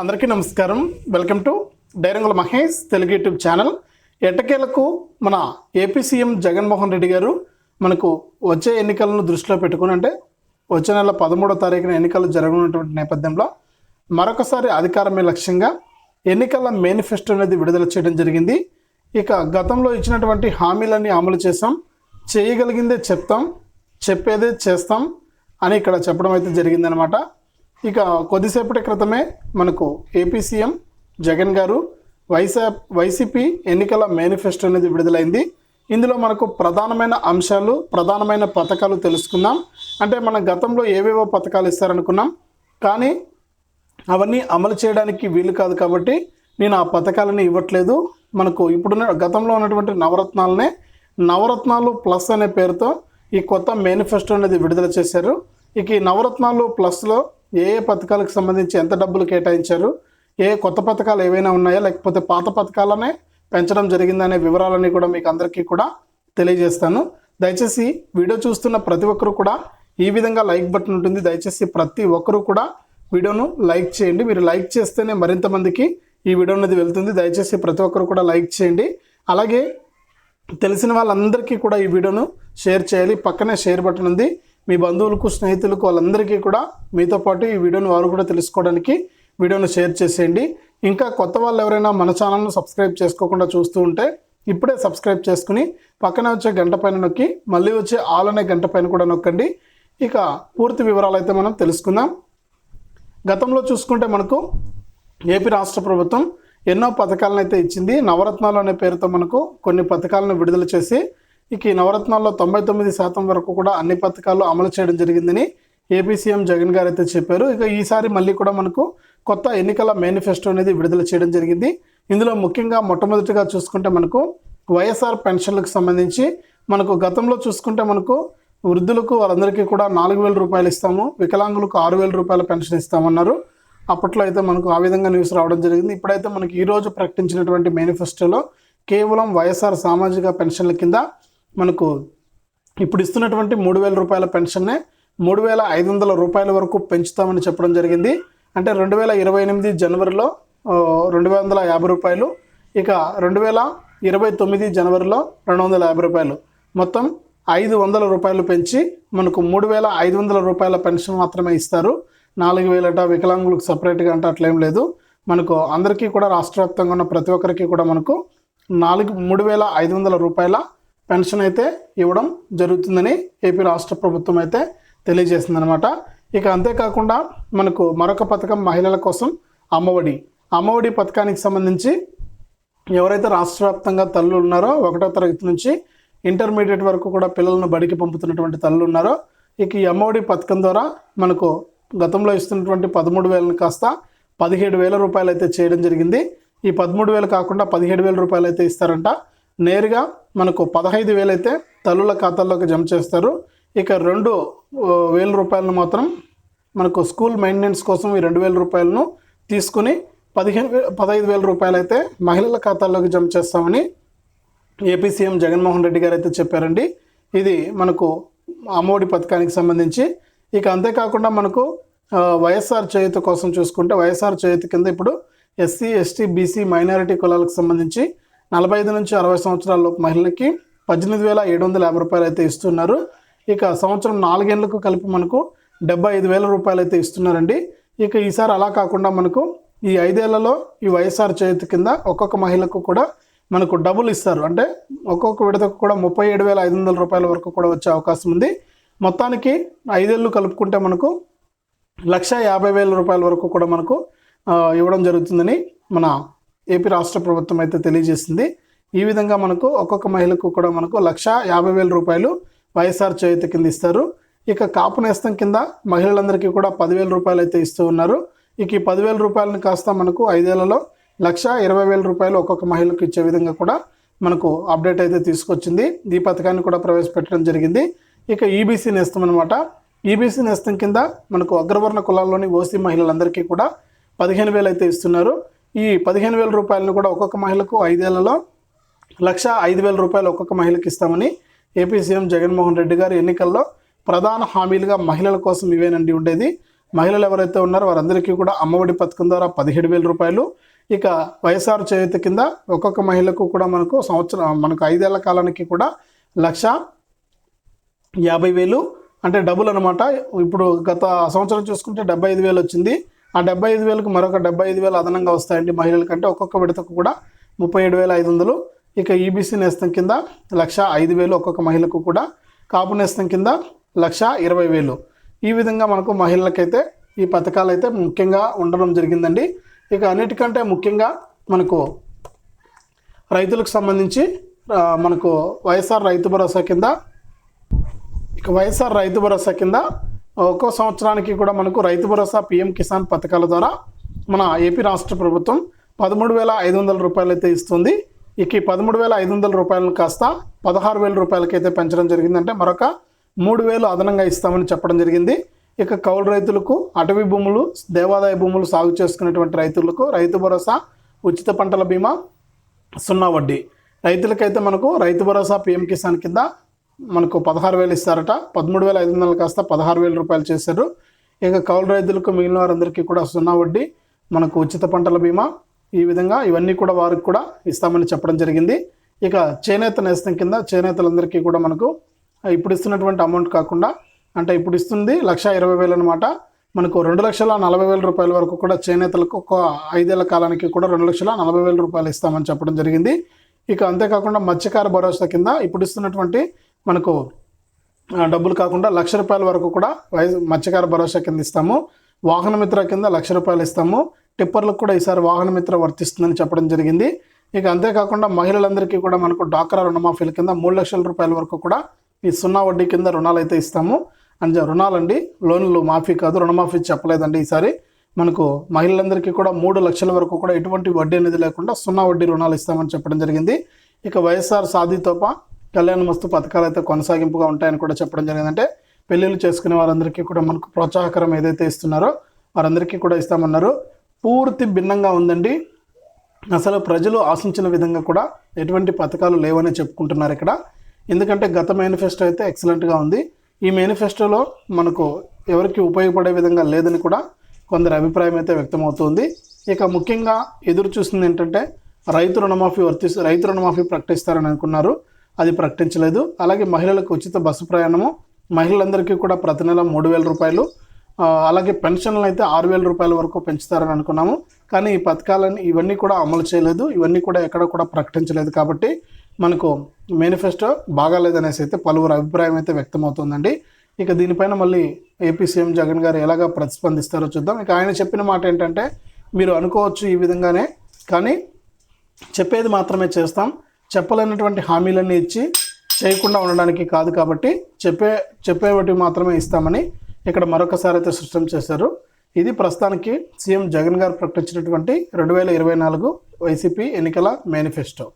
అందరికీ నమస్కారం. Welcome to Dairangula Mahesh Telugu YouTube channel. ఎట్టకేలకు మన ఏపీ సీఎం జగన్మోహన్ రెడ్డి గారు మనకు వచ్చే ఎన్నికలను దృష్టిలో పెట్టుకుని అంటే వచ్చే నెల పదమూడో తారీఖున ఎన్నికలు జరగనున్నటువంటి నేపథ్యంలో మరొకసారి అధికారమే లక్ష్యంగా ఎన్నికల మేనిఫెస్టో అనేది విడుదల చేయడం జరిగింది. ఇక గతంలో ఇచ్చినటువంటి హామీలన్నీ అమలు చేసాం చేయగలిగిందే చెప్తాం. చెప్పేదే చేస్తాం అని ఇక్కడ చెప్పడం అయితే జరిగిందనమాట ఇక కొద్దిసేపటి క్రితమే మనకు ఏపీ సీఎం జగన్ గారు వైసా వైసీపీ ఎన్నికల మేనిఫెస్టో అనేది విడుదలైంది. ఇందులో మనకు ప్రధానమైన అంశాలు ప్రధానమైన పథకాలు తెలుసుకుందాం. అంటే మన గతంలో ఏవేవో పథకాలు ఇస్తారనుకున్నాం. కానీ అవన్నీ అమలు చేయడానికి వీలు కాదు కాబట్టి నేను ఆ పథకాలని ఇవ్వట్లేదు. మనకు ఇప్పుడున్న గతంలో ఉన్నటువంటి నవరత్నాలనే నవరత్నాలు ప్లస్ అనే పేరుతో ఈ కొత్త మేనిఫెస్టో అనేది విడుదల చేశారు. ఇక ఈ నవరత్నాలు ప్లస్లో ఏ ఏ పథకాలకు సంబంధించి ఎంత డబ్బులు కేటాయించారు ఏ కొత్త పథకాలు ఏవైనా ఉన్నాయా లేకపోతే పాత పథకాలనే పెంచడం జరిగిందనే వివరాలన్నీ కూడా మీకు అందరికీ కూడా తెలియజేస్తాను. దయచేసి వీడియో చూస్తున్న ప్రతి ఒక్కరు కూడా ఈ విధంగా లైక్ బటన్ ఉంటుంది. దయచేసి ప్రతి ఒక్కరూ కూడా వీడియోను లైక్ చేయండి. మీరు లైక్ చేస్తేనే మరింత మందికి ఈ వీడియో అనేది వెళ్తుంది. దయచేసి ప్రతి ఒక్కరు కూడా లైక్ చేయండి. అలాగే తెలిసిన వాళ్ళందరికీ కూడా ఈ వీడియోను షేర్ చేయాలి. పక్కనే షేర్ బటన్ ఉంది. మీ బంధువులకు స్నేహితులకు వాళ్ళందరికీ కూడా మీతో పాటు ఈ వీడియోను వారు కూడా తెలుసుకోవడానికి వీడియోను షేర్ చేసేయండి. ఇంకా కొత్త వాళ్ళు ఎవరైనా మన ఛానల్ను సబ్స్క్రైబ్ చేసుకోకుండా చూస్తూ ఉంటే ఇప్పుడే సబ్స్క్రైబ్ చేసుకుని పక్కన వచ్చే గంట పైన నొక్కి మళ్ళీ వచ్చే ఆల్ అనే గంట పైన కూడా నొక్కండి. ఇక పూర్తి వివరాలు అయితే మనం తెలుసుకుందాం. గతంలో చూసుకుంటే మనకు ఏపీ రాష్ట్ర ప్రభుత్వం ఎన్నో పథకాలను అయితే ఇచ్చింది. నవరత్నాలు అనే పేరుతో మనకు కొన్ని పథకాలను విడుదల చేసి ఇక ఈ నవరత్నాల్లో తొంభై తొమ్మిది శాతం వరకు కూడా అన్ని పథకాలు అమలు చేయడం జరిగిందని ఏపీ సీఎం జగన్ గారు అయితే చెప్పారు. ఇక ఈసారి మళ్ళీ కూడా మనకు కొత్త ఎన్నికల మేనిఫెస్టో అనేది విడుదల చేయడం జరిగింది. ఇందులో ముఖ్యంగా మొట్టమొదటిగా చూసుకుంటే మనకు వైఎస్ఆర్ పెన్షన్లకు సంబంధించి మనకు గతంలో చూసుకుంటే మనకు వృద్ధులకు వాళ్ళందరికీ కూడా నాలుగు వేల రూపాయలు ఇస్తాము వికలాంగులకు ఆరు వేల రూపాయల పెన్షన్ ఇస్తామన్నారు. అప్పట్లో అయితే మనకు ఆ విధంగా న్యూస్ రావడం జరిగింది. ఇప్పుడైతే మనకి ఈ రోజు ప్రకటించినటువంటి మేనిఫెస్టోలో కేవలం వైఎస్ఆర్ సామాజిక పెన్షన్ల కింద మనకు ఇప్పుడు ఇస్తున్నటువంటి మూడు వేల రూపాయల పెన్షన్నే మూడు వేల ఐదు వందల రూపాయల వరకు పెంచుతామని చెప్పడం జరిగింది. అంటే రెండు వేల ఇరవై ఎనిమిది జనవరిలో రెండు వందల యాభై రూపాయలు ఇక రెండు వేల ఇరవై తొమ్మిది జనవరిలో రెండు వందల యాభై రూపాయలు. మొత్తం ఐదు వందల రూపాయలు పెంచి మనకు మూడు వేల ఐదు వందల రూపాయల పెన్షన్ మాత్రమే ఇస్తారు. నాలుగు వేలట వికలాంగులకు సపరేట్గా అంటే అట్లేం లేదు. మనకు అందరికీ కూడా రాష్ట్ర వ్యాప్తంగా ఉన్న ప్రతి ఒక్కరికి కూడా మనకు నాలుగు మూడు వేల ఐదు వందల రూపాయల పెన్షన్ అయితే ఇవ్వడం జరుగుతుందని ఏపీ రాష్ట్ర ప్రభుత్వం అయితే తెలియజేసిందనమాట ఇక అంతేకాకుండా మనకు మరొక పథకం మహిళల కోసం అమ్మఒడి. అమ్మఒడి పథకానికి సంబంధించి ఎవరైతే రాష్ట్ర వ్యాప్తంగా తల్లులు ఉన్నారో ఒకటో తరగతి నుంచి ఇంటర్మీడియట్ వరకు కూడా పిల్లలను బడికి పంపుతున్నటువంటి తల్లులు ఉన్నారో ఇక ఈ అమ్మఒడి పథకం ద్వారా మనకు గతంలో ఇస్తున్నటువంటి పదమూడు వేలను కాస్త పదిహేడు వేల రూపాయలు అయితే చేయడం జరిగింది. ఈ పదమూడు వేలు కాకుండా పదిహేడు వేల రూపాయలు అయితే ఇస్తారంట. నేరుగా మనకు పదహైదు వేలైతే తల్లుల ఖాతాల్లోకి జమ చేస్తారు. ఇక రెండు వేల రూపాయలను మాత్రం మనకు స్కూల్ మెయింటెనెన్స్ కోసం ఈ రెండు వేల రూపాయలను తీసుకుని పదిహేను వే పదహైదు వేల రూపాయలు అయితే మహిళల ఖాతాల్లోకి జమ చేస్తామని ఏపీ సీఎం జగన్మోహన్ రెడ్డి గారు అయితే చెప్పారండి. ఇది మనకు అమ్మఒడి పథకానికి సంబంధించి. ఇక అంతేకాకుండా మనకు వైఎస్ఆర్ చేయూత కోసం చూసుకుంటే వైఎస్ఆర్ చేయూత కింద ఇప్పుడు ఎస్సీ ఎస్టీ బీసీ మైనారిటీ కులాలకు సంబంధించి నలభై ఐదు నుంచి అరవై సంవత్సరాల మహిళలకి పద్దెనిమిది వేల ఏడు వందల యాభై రూపాయలు అయితే ఇస్తున్నారు. ఇక సంవత్సరం నాలుగేళ్ళకు కలిపి మనకు డెబ్బై ఐదు వేల రూపాయలు అయితే ఇస్తున్నారండి. ఇక ఈసారి అలా కాకుండా మనకు ఈ ఐదేళ్ళలో ఈ వైఎస్ఆర్ చేతి కింద ఒక్కొక్క మహిళకు కూడా మనకు డబుల్ ఇస్తారు. అంటే ఒక్కొక్క విడతకు కూడా ముప్పై ఏడు వేల ఐదు వందల రూపాయల వరకు కూడా వచ్చే అవకాశం ఉంది. మొత్తానికి ఐదేళ్ళు కలుపుకుంటే మనకు లక్ష యాభై వేల రూపాయల వరకు కూడా మనకు ఇవ్వడం జరుగుతుందని మన ఏపీ రాష్ట్ర ప్రభుత్వం అయితే తెలియజేసింది. ఈ విధంగా మనకు ఒక్కొక్క మహిళకు కూడా మనకు లక్ష యాభై వేల రూపాయలు వైఎస్ఆర్ చేయూత కింద ఇస్తారు. ఇక కాపు నేస్తం కింద మహిళలందరికీ కూడా పదివేల రూపాయలు అయితే ఇస్తూ ఉన్నారు. ఇక ఈ పదివేల రూపాయలను కాస్త మనకు ఐదేళ్ళలో లక్ష ఇరవై వేల రూపాయలు ఒక్కొక్క మహిళకు ఇచ్చే విధంగా కూడా మనకు అప్డేట్ అయితే తీసుకొచ్చింది. ఈ పథకాన్ని కూడా ప్రవేశపెట్టడం జరిగింది. ఇక ఈబీసీ నేస్తం అనమాట ఈబీసీ నేస్తం కింద మనకు అగ్రవర్ణ కులాల్లోని ఓసీ మహిళలందరికీ కూడా పదిహేను వేలు అయితే ఇస్తున్నారు. ఈ పదిహేను వేల రూపాయలను కూడా ఒక్కొక్క మహిళకు ఐదేళ్ళలో లక్ష ఐదు వేల రూపాయలు ఒక్కొక్క మహిళకి ఇస్తామని ఏపీ సీఎం జగన్మోహన్ రెడ్డి గారు ఎన్నికల్లో ప్రధాన హామీలుగా మహిళల కోసం ఇవేనండి ఉండేది. మహిళలు ఎవరైతే ఉన్నారో వారందరికీ కూడా అమ్మఒడి పథకం ద్వారా పదిహేడు వేల రూపాయలు. ఇక వైఎస్ఆర్ చేయుత కింద ఒక్కొక్క మహిళకు కూడా మనకు సంవత్సరం మనకు ఐదేళ్ళ కాలానికి కూడా లక్ష యాభై వేలు అంటే డబ్బులు అనమాట ఇప్పుడు గత సంవత్సరం చూసుకుంటే డెబ్బై ఐదు వేలు వచ్చింది. ఆ డెబ్బై ఐదు వేలకు మరొక డెబ్బై ఐదు వేలు అదనంగా వస్తాయండి మహిళల కంటే. ఒక్కొక్క విడతకు కూడా ముప్పై ఏడు వేల ఐదు వందలు. ఇక ఈబీసీ నేస్తం కింద లక్ష ఐదు వేలు ఒక్కొక్క మహిళకు కూడా. కాపు నేస్తం కింద లక్ష ఇరవై వేలు. ఈ విధంగా మనకు మహిళలకైతే ఈ పథకాలు అయితే ముఖ్యంగా ఉండడం జరిగిందండి. ఇక అన్నిటికంటే ముఖ్యంగా మనకు రైతులకు సంబంధించి మనకు వైఎస్ఆర్ రైతు భరోసా కింద ఇక వైఎస్ఆర్ రైతు భరోసా కింద ఒక్కో సంవత్సరానికి కూడా మనకు రైతు భరోసా పిఎం కిసాన్ పథకాల ద్వారా మన ఏపీ రాష్ట్ర ప్రభుత్వం పదమూడు వేల ఐదు వందల రూపాయలు అయితే ఇస్తుంది. ఇక ఈ పదమూడు వేల ఐదు వందల రూపాయలను కాస్త పదహారు వేల రూపాయలకైతే పెంచడం జరిగిందంటే మరొక మూడు వేలు అదనంగా ఇస్తామని చెప్పడం జరిగింది. ఇక కౌలు రైతులకు అటవీ భూములు దేవాదాయ భూములు సాగు చేసుకునేటువంటి రైతులకు రైతు భరోసా ఉచిత పంటల బీమా సున్నా వడ్డీ. రైతులకైతే మనకు రైతు భరోసా పిఎం కిసాన్ కింద మనకు పదహారు వేలు ఇస్తారట. పదమూడు వేల ఐదు వందలు కాస్త పదహారు వేల రూపాయలు చేశారు. ఇక కౌలు రైతులకు మిగిలిన వారందరికీ కూడా సున్నా వడ్డీ మనకు ఉచిత పంటల బీమా ఈ విధంగా ఇవన్నీ కూడా వారికి కూడా ఇస్తామని చెప్పడం జరిగింది. ఇక చేనేత నేస్తం కింద చేనేతలందరికీ కూడా మనకు ఇప్పుడు ఇస్తున్నటువంటి అమౌంట్ కాకుండా అంటే ఇప్పుడు ఇస్తుంది లక్ష ఇరవై వేలు అనమాట మనకు రెండు లక్షల నలభై వేల రూపాయల వరకు కూడా చేనేతలకు ఒక ఐదేళ్ళ కాలానికి కూడా రెండు లక్షల నలభై వేల రూపాయలు ఇస్తామని చెప్పడం జరిగింది. ఇక అంతేకాకుండా మత్స్యకార భరోసా కింద ఇప్పుడు ఇస్తున్నటువంటి మనకు డబ్బులు కాకుండా లక్ష రూపాయల వరకు కూడా వై మత్స్యకార భరోసా కింద ఇస్తాము. వాహన మిత్ర కింద లక్ష రూపాయలు ఇస్తాము. టిప్పర్లకు కూడా ఈసారి వాహన మిత్ర వర్తిస్తుందని చెప్పడం జరిగింది. ఇక అంతేకాకుండా మహిళలందరికీ కూడా మనకు డాక్రా రుణమాఫీల కింద మూడు లక్షల రూపాయల వరకు కూడా ఈ సున్నా వడ్డీ కింద రుణాలు అయితే ఇస్తాము. అంటే రుణాలండి. లోన్లు మాఫీ కాదు రుణమాఫీ చెప్పలేదండి ఈసారి. మనకు మహిళలందరికీ కూడా మూడు లక్షల వరకు కూడా ఎటువంటి వడ్డీ అనేది లేకుండా సున్నా వడ్డీ రుణాలు ఇస్తామని చెప్పడం జరిగింది. ఇక వైఎస్ఆర్ సాధితోప కళ్యాణ మస్తు పథకాలు అయితే కొనసాగింపుగా ఉంటాయని కూడా చెప్పడం జరిగింది అంటే పెళ్ళిళ్ళు చేసుకునే వారందరికీ కూడా మనకు ప్రోత్సాహకరం ఏదైతే ఇస్తున్నారో వారందరికీ కూడా ఇస్తామన్నారు. పూర్తి భిన్నంగా ఉందండి. అసలు ప్రజలు ఆశించిన విధంగా కూడా ఎటువంటి పథకాలు లేవని చెప్పుకుంటున్నారు ఇక్కడ. ఎందుకంటే గత మేనిఫెస్టో అయితే ఎక్సలెంట్గా ఉంది. ఈ మేనిఫెస్టోలో మనకు ఎవరికి ఉపయోగపడే విధంగా లేదని కూడా కొందరి అభిప్రాయం అయితే వ్యక్తమవుతుంది. ఇక ముఖ్యంగా ఎదురు చూస్తుంది ఏంటంటే రైతు రుణమాఫీ వర్తి రైతు రుణమాఫీ ప్రకటిస్తారని అనుకున్నారు. అది ప్రకటించలేదు. అలాగే మహిళలకు ఉచిత బస్సు ప్రయాణము మహిళలందరికీ కూడా ప్రతి నెల మూడు వేల రూపాయలు అలాగే పెన్షన్లు అయితే ఆరు వేల రూపాయల వరకు పెంచుతారని అనుకున్నాము. కానీ ఈ పథకాలని ఇవన్నీ కూడా అమలు చేయలేదు. ఇవన్నీ కూడా ఎక్కడ కూడా ప్రకటించలేదు కాబట్టి మనకు మేనిఫెస్టో బాగాలేదనేసి అయితే పలువురు అభిప్రాయం అయితే వ్యక్తమవుతుందండి. ఇక దీనిపైన మళ్ళీ ఏపీ సీఎం జగన్ గారు ఎలాగా ప్రతిస్పందిస్తారో చూద్దాం. ఇక ఆయన చెప్పిన మాట ఏంటంటే మీరు అనుకోవచ్చు ఈ విధంగానే కానీ చెప్పేది మాత్రమే చేస్తాం. చెప్పలేనటువంటి హామీలన్నీ ఇచ్చి చేయకుండా ఉండడానికి కాదు కాబట్టి చెప్పే చెప్పేవటి మాత్రమే ఇస్తామని ఇక్కడ మరొకసారి అయితే స్పష్టం చేశారు. ఇది ప్రస్తుతానికి సీఎం జగన్ గారు ప్రకటించినటువంటి రెండు వేల ఇరవై నాలుగు వైసీపీ ఎన్నికల మేనిఫెస్టో.